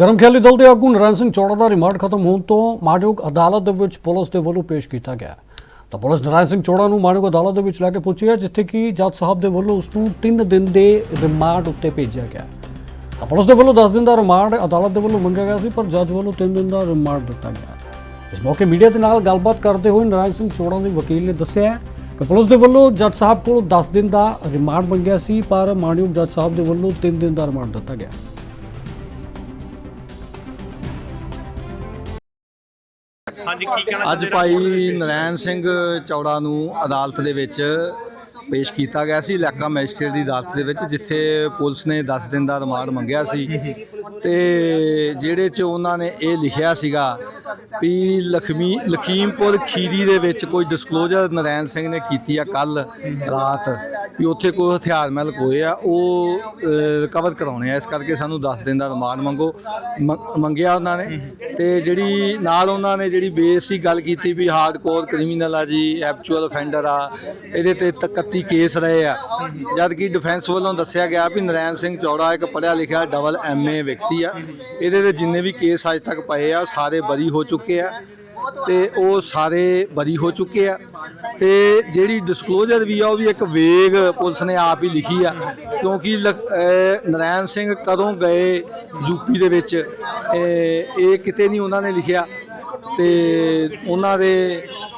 ਗਰਮ ਖਿਆਲੀ ਦਲ ਦੇ ਆਗੂ ਨਰਨ ਸਿੰਘ ਚੌੜਾ ਦਾ ਰਿਮਾਂਡ ਖਤਮ ਹੋਣ ਤੋਂ ਮਾਣਯੋਗ ਅਦਾਲਤ ਦੇ ਵਿੱਚ ਪੁਲਿਸ ਦੇ ਵੱਲੋਂ ਪੇਸ਼ ਕੀਤਾ ਗਿਆ। ਤਾਂ ਪੁਲਿਸ ਨਰਨ ਸਿੰਘ ਚੌੜਾ ਨੂੰ ਮਾਣਯੋਗ ਅਦਾਲਤ ਦੇ ਵਿੱਚ ਲੈ ਕੇ ਪੁੱਛਿਆ ਜਿੱਥੇ ਕਿ ਜੱਜ ਸਾਹਿਬ ਦੇ ਵੱਲੋਂ ਉਸ ਨੂੰ 3 ਦਿਨ ਦੇ ਰਿਮਾਂਡ ਉੱਤੇ ਭੇਜਿਆ ਗਿਆ। ਤਾਂ ਪੁਲਿਸ ਦੇ ਵੱਲੋਂ 10 ਦਿਨ ਦਾ ਰਿਮਾਂਡ ਅਦਾਲਤ ਦੇ ਵੱਲੋਂ ਮੰਗਿਆ ਗਿਆ ਸੀ, ਪਰ ਜੱਜ ਵੱਲੋਂ 3 ਦਿਨ ਦਾ ਰਿਮਾਂਡ ਦਿੱਤਾ ਗਿਆ। ਇਸ ਮੌਕੇ ਮੀਡੀਆ ਦੇ ਨਾਲ ਗੱਲਬਾਤ ਕਰਦੇ ਹੋਏ ਨਰਾਇਣ ਸਿੰਘ ਚੌੜਾ ਦੇ ਵਕੀਲ ਨੇ ਦੱਸਿਆ ਕਿ ਪੁਲਿਸ ਦੇ ਵੱਲੋਂ ਜੱਜ ਸਾਹਿਬ ਕੋਲ 10 ਦਿਨ ਦਾ ਰਿਮਾਂਡ ਮੰਗਿਆ ਸੀ, ਪਰ ਮਾਣਯੋਗ ਜੱਜ ਸਾਹਿਬ ਦੇ ਵੱਲੋਂ 3 ਦਿਨ ਦਾ ਰਿਮਾਂਡ ਦਿੱਤਾ ਗਿਆ। ਹਾਂਜੀ ਕੀ ਕਹਿਣਾ ਅੱਜ ਭਾਈ ਨਰੈਣ ਸਿੰਘ ਚੌੜਾ ਨੂੰ ਅਦਾਲਤ ਦੇ ਵਿੱਚ ਪੇਸ਼ ਕੀਤਾ ਗਿਆ ਸੀ ਇਲਾਕਾ ਮੈਜਿਸਟਰੇਟ ਦੀ ਅਦਾਲਤ ਦੇ ਵਿੱਚ ਜਿੱਥੇ ਪੁਲਿਸ ਨੇ 10 ਦਿਨ ਦਾ ਰਿਮਾਂਡ ਮੰਗਿਆ ਸੀ। ਤੇ ਜਿਹੜੇ ਚ ਉਹਨਾਂ ਨੇ ਇਹ ਲਿਖਿਆ ਸੀਗਾ ਵੀ ਲਖਮੀ ਲਖੀਮਪੁਰ ਖੀਰੀ ਦੇ ਵਿੱਚ ਕੋਈ ਡਿਸਕਲੋਜ਼ਰ ਨਰੈਣ ਸਿੰਘ ਨੇ ਕੀਤੀ ਆ ਕੱਲ ਰਾਤ। ਵੀ ਉੱਥੇ ਕੋਈ ਹਥਿਆਰ ਮਹਿਲ ਕੋਏ ਆ, ਉਹ ਰਿਕਵਰ ਕਰਾਉਣੇ ਆ। ਇਸ ਕਰਕੇ ਸਾਨੂੰ 10 ਦਿਨ ਦਾ ਰਿਮਾਂਡ ਮੰਗੋ, ਮ- ਮੰਗਿਆ ਉਹਨਾਂ ਨੇ। ਤੇ ਜਿਹੜੀ ਨਾਲ ਉਹਨਾਂ ਨੇ ਜਿਹੜੀ ਬੇਸਿਕ ਗੱਲ ਕੀਤੀ ਵੀ ਹਾਰਡਕੋਰ ਕ੍ਰਿਮੀਨਲ ਆ ਜੀ ਐਕਚੁਅਲ ਅਫੈਂਡਰ ਆ, ਇਹਦੇ ਤੇ 31 ਕੇਸ ਰਹੇ ਆ। ਜਦ ਕਿ ਡਿਫੈਂਸ ਵੱਲੋਂ ਦੱਸਿਆ ਗਿਆ ਵੀ ਨਰੈਣ ਸਿੰਘ ਚੌੜਾ ਇੱਕ ਪੜ੍ਹਿਆ ਲਿਖਿਆ ਡਬਲ ਐਮਏ ਵਿਅਕਤੀ ਆ। ਇਹਦੇ 'ਤੇ ਜਿੰਨੇ ਵੀ ਕੇਸ ਅੱਜ ਤੱਕ ਪਏ ਆ, ਉਹ ਸਾਰੇ ਬਰੀ ਹੋ ਚੁੱਕੇ ਆ। ਤੇ ਉਹ ਸਾਰੇ ਬਰੀ ਹੋ ਚੁੱਕੇ ਆ। ਤੇ ਜਿਹੜੀ ਡਿਸਕਲੋਜ਼ਰ ਵੀ ਆ, ਉਹ ਵੀ ਇੱਕ ਵੇਗ ਪੁਲਿਸ ਨੇ ਆਪ ਹੀ ਲਿਖੀ ਆ। ਕਿਉਂਕਿ ਲਖ- ਨਰਾਇਣ ਸਿੰਘ ਕਦੋਂ ਗਏ ਯੂਪੀ ਦੇ ਵਿੱਚ, ਇਹ ਇਹ ਕਿਤੇ ਨਹੀਂ ਉਹਨਾਂ ਨੇ ਲਿਖਿਆ। ਤੇ ਉਹਨਾਂ ਦੇ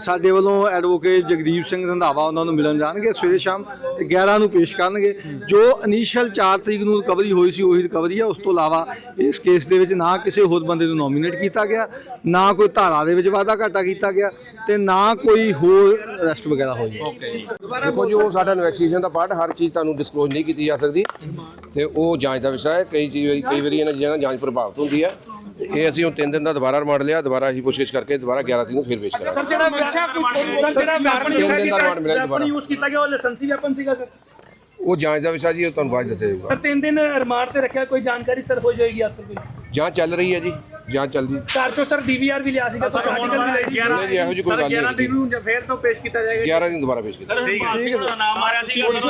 ਸਾਡੇ ਵੱਲੋਂ ਐਡਵੋਕੇਟ ਜਗਦੀਪ ਸਿੰਘ ਰੰਧਾਵਾ ਉਹਨਾਂ ਨੂੰ ਮਿਲਣ ਜਾਣਗੇ ਸਵੇਰੇ ਸ਼ਾਮ ਤੇ 11 ਨੂੰ ਪੇਸ਼ ਕਰਨਗੇ। ਜੋ ਇਨੀਸ਼ੀਅਲ 4 ਤਰੀਕ ਨੂੰ ਰਿਕਵਰੀ ਹੋਈ ਸੀ, ਉਹੀ ਰਿਕਵਰੀ ਆ। ਉਸ ਤੋਂ ਇਲਾਵਾ ਇਸ ਕੇਸ ਦੇ ਵਿੱਚ ਨਾ ਕਿਸੇ ਹੋਰ ਬੰਦੇ ਨੂੰ ਨੋਮੀਨੇਟ ਕੀਤਾ ਗਿਆ, ਨਾ ਕੋਈ ਧਾਰਾ ਦੇ ਵਿੱਚ ਵਾਧਾ ਘਾਟਾ ਕੀਤਾ ਗਿਆ ਤੇ ਨਾ ਕੋਈ ਹੋਰ ਅਰੈਸਟ ਵਗੈਰਾ ਹੋਈ ਓਕੇ ਦੇਖੋ ਜੀ, ਉਹ ਸਾਡਾ ਇਨਵੈਸਟੀਗੇਸ਼ਨ ਦਾ ਪਾਰਟ ਹਰ ਚੀਜ਼ ਤੁਹਾਨੂੰ ਡਿਸਕਲੋਜ਼ ਨਹੀਂ ਕੀਤੀ ਜਾ ਸਕਦੀ। ਤੇ ਉਹ ਜਾਂਚ ਦਾ ਵਿਸ਼ਾ ਹੈ। ਕਈ ਚੀਜ਼ ਕਈ ਵਾਰੀ ਇਹਨਾਂ ਚੀਜ਼ਾਂ ਨਾਲ ਜਾਂਚ ਪ੍ਰਭਾਵਿਤ ਹੁੰਦੀ ਹੈ। ਤੇ ਇਹ ਅਸੀਂ ਹੁਣ 3 ਦਿਨ ਦਾ ਦੁਬਾਰਾ ਰਿਮਾਂਡ ਲਿਆ ਦੁਬਾਰਾ ਅਸੀਂ ਪੁੱਛਗਿੱਛ ਕਰਕੇ ਦੁਬਾਰਾ 11 ਤਰੀਕ ਨੂੰ ਫਿਰ ਪੇਸ਼ ਕਰਾਂਗੇ। ਸਰ ਜਿਹੜਾ ਵੈਪਨ ਸਰ ਜਿਹੜਾ ਵੈਪਨ ਤਿੰਨ ਦਿਨ ਦਾ ਰਿਮਾਂਡ ਮਿਲਿਆ ਵੈਪਨ ਦੁਬਾਰਾ। ਯੂਜ਼ ਕੀਤਾ ਗਿਆ ਉਹ ਲਾਇਸੈਂਸੀ ਵੈਪਨ ਸੀਗਾ ਸਰ? ਉਹ ਜਾਂਚ ਦਾ ਵਿਸ਼ਾ ਜੀ ਉਹ ਤੁਹਾਨੂੰ ਬਾਅਦ ਦੱਸਿਆ ਜਾਊਗਾ। ਸਰ ਤਿੰਨ ਦਿਨ ਰਿਮਾਂਡ ਤੇ ਰੱਖਿਆ ਕੋਈ ਜਾਣਕਾਰੀ ਸਰ ਹੋ ਜਾਏਗੀ ਅਸਰ ਕੋਈ ਜਾਂਚ ਚੱਲ ਰਹੀ ਹੈ ਜੀ ਜਾਂਚ ਚੱਲਦੀ ਘਰ ਚੋਂ ਸਰ ਡੀਵੀਆਰ ਵੀ ਲਿਆ ਸੀਗਾ ਕੁਝ ਆਰਟੀਕਲ ਵੀ ਲਈ ਸੀ ਨਹੀਂ ਜੀ ਇਹੋ ਜਿਹੀ ਕੋਈ ਗੱਲ ਨਹੀਂ ਨੂੰ ਫੇਰ ਤੋਂ ਪੇਸ਼ ਕੀਤਾ ਜਾਏਗਾ 11 ਦਿਨ ਦੁਬਾਰਾ ਪੇਸ਼ ਕੀਤਾ ਠੀਕ ਹੈ ਨਾਮ ਆ ਰਿਹਾ ਸੀ